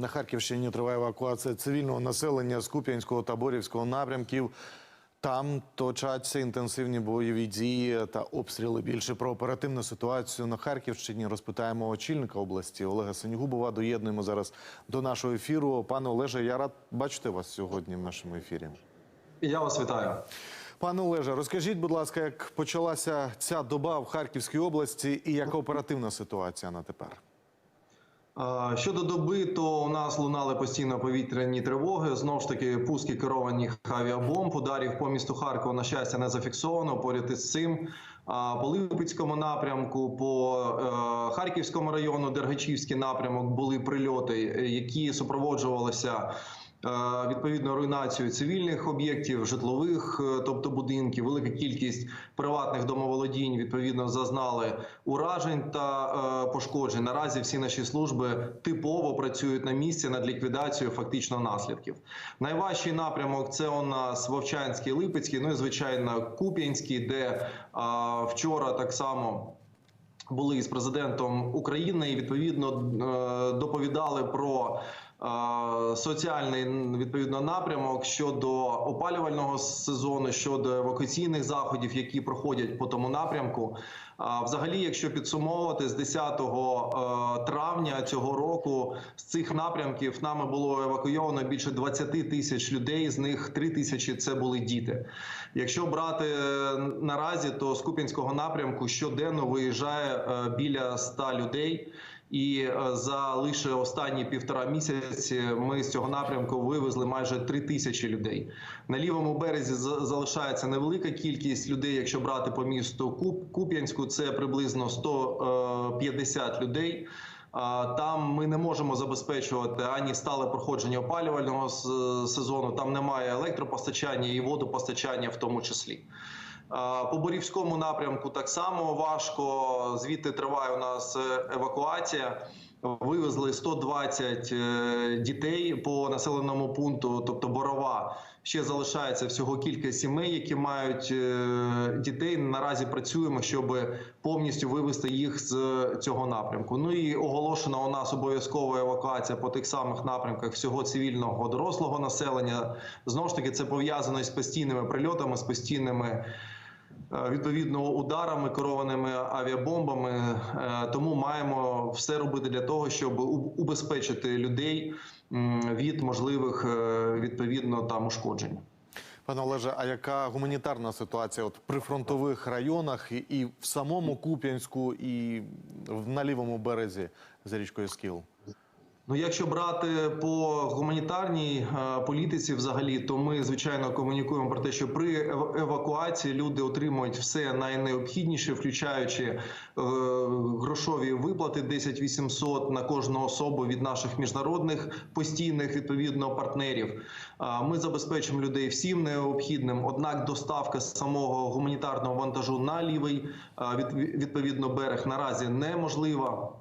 На Харківщині триває евакуація цивільного населення з Куп'янського та Борівського напрямків. Там точаться інтенсивні бойові дії та обстріли. Більше про оперативну ситуацію на Харківщині розпитаємо очільника області Олега Сенігубова. Доєднуємо зараз до нашого ефіру. Пане Олеже, я рад бачити вас сьогодні в нашому ефірі. Я вас вітаю. Пане Олеже, розкажіть, будь ласка, як почалася ця доба в Харківській області і яка оперативна ситуація на тепер? Щодо доби, то у нас лунали постійно повітряні тривоги. Знову ж таки, пуски керованих авіабомб, ударів по місту Харкова, на щастя, не зафіксовано. Поряд із цим по Липецькому напрямку, по е, Харківському району, Дергачівський напрямок були прильоти, е, які супроводжувалися. Е, Відповідно, руйнацією цивільних об'єктів, житлових, е, тобто будинків, велика кількість приватних домоволодінь відповідно зазнали уражень та е, пошкоджень. Наразі всі наші служби типово працюють на місці над ліквідацією фактично наслідків. Найважчий напрямок це у нас Вовчанський, Липецький, ну і звичайно Куп'янський, де вчора так само. Були із президентом України і відповідно доповідали про соціальний відповідно напрямок щодо опалювального сезону, щодо евакуаційних заходів, які проходять по тому напрямку. Взагалі, якщо підсумовувати з 10 е, травня цього року з цих напрямків нами було евакуйовано більше 20 тисяч людей. З них 3 тисячі це були діти. Якщо брати е, наразі, то з Куп'янського напрямку щоденно виїжджає е, біля 100 людей. І е, за лише останні півтора місяці ми з цього напрямку вивезли майже три тисячі людей. На лівому березі за- залишається невелика кількість людей. Якщо брати по місту Куп- Куп'янську, це приблизно 150 людей. Там ми не можемо забезпечувати ані стале проходження опалювального сезону. Там немає електропостачання і водопостачання, в тому числі. По Борівському напрямку так само важко. Звідти триває у нас е, евакуація. Вивезли 120 е, дітей по населеному пункту, тобто Борова. Ще залишається всього кілька сімей, які мають е, дітей. Наразі працюємо, щоб повністю вивезти їх з цього напрямку. Ну і оголошена у нас обов'язкова евакуація по тих самих напрямках всього цивільного дорослого населення. Знову ж таки, це пов'язано з постійними прильотами, з постійними. Е, Відповідно, ударами керованими авіабомбами, Е, тому маємо все робити для того, щоб убезпечити людей від можливих е, відповідно там ушкоджень. Пане Олеже, а яка гуманітарна ситуація от при фронтових районах і, і в самому Куп'янську, і на лівому березі за річкою Скіл? Ну, якщо брати по гуманітарній е, політиці, взагалі, то ми звичайно комунікуємо про те, що при евакуації люди отримують все найнеобхідніше, включаючи е, грошові виплати 10 800 на кожну особу від наших міжнародних постійних відповідно партнерів. Е, Ми забезпечимо людей всім необхідним. Однак, доставка самого гуманітарного вантажу на лівий е, від- відповідно берег наразі неможлива.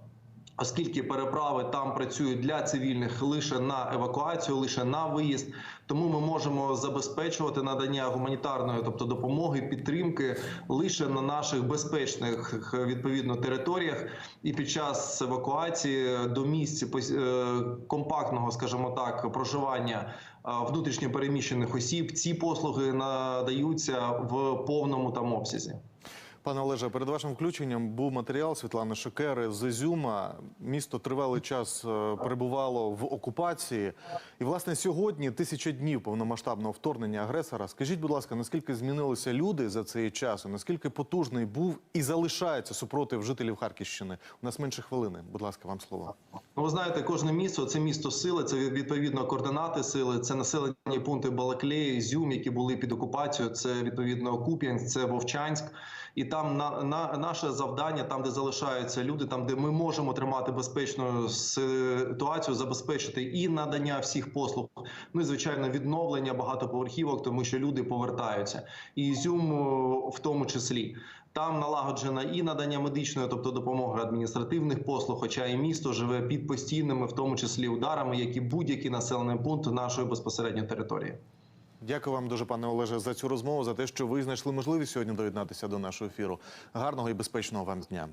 Оскільки переправи там працюють для цивільних лише на евакуацію, лише на виїзд, тому ми можемо забезпечувати надання гуманітарної, тобто допомоги, підтримки лише на наших безпечних відповідно територіях. І під час евакуації до місць е, компактного, скажімо так, проживання е, внутрішньо переміщених осіб ці послуги надаються в повному там обсязі. Пане Олеже, перед вашим включенням був матеріал Світлани Шекери з Ізюма. Місто тривалий час е, перебувало в окупації. І, власне, сьогодні тисяча днів повномасштабного вторгнення агресора. Скажіть, будь ласка, наскільки змінилися люди за цей час? Наскільки потужний був і залишається супротив жителів Харківщини? У нас менше хвилини. Будь ласка, вам слово. Ну, ви знаєте, кожне місто це місто сили, це відповідно координати сили, це населені пункти Балаклеї, Ізюм, які були під окупацією. Це відповідно Куп'янськ, це Вовчанськ. І там на, на наше завдання, там де залишаються люди, там де ми можемо тримати безпечну ситуацію, забезпечити і надання всіх послуг. Ну і звичайно, відновлення багатоповерхівок, тому що люди повертаються, і Ізюм в тому числі. Там налагоджено і надання медичної, тобто допомоги адміністративних послуг, хоча і місто живе під постійними, в тому числі ударами, як і будь-який населений пункт нашої безпосередньо території. Дякую вам дуже, пане Олеже, за цю розмову, за те, що ви знайшли можливість сьогодні доєднатися до нашого ефіру. Гарного і безпечного вам дня.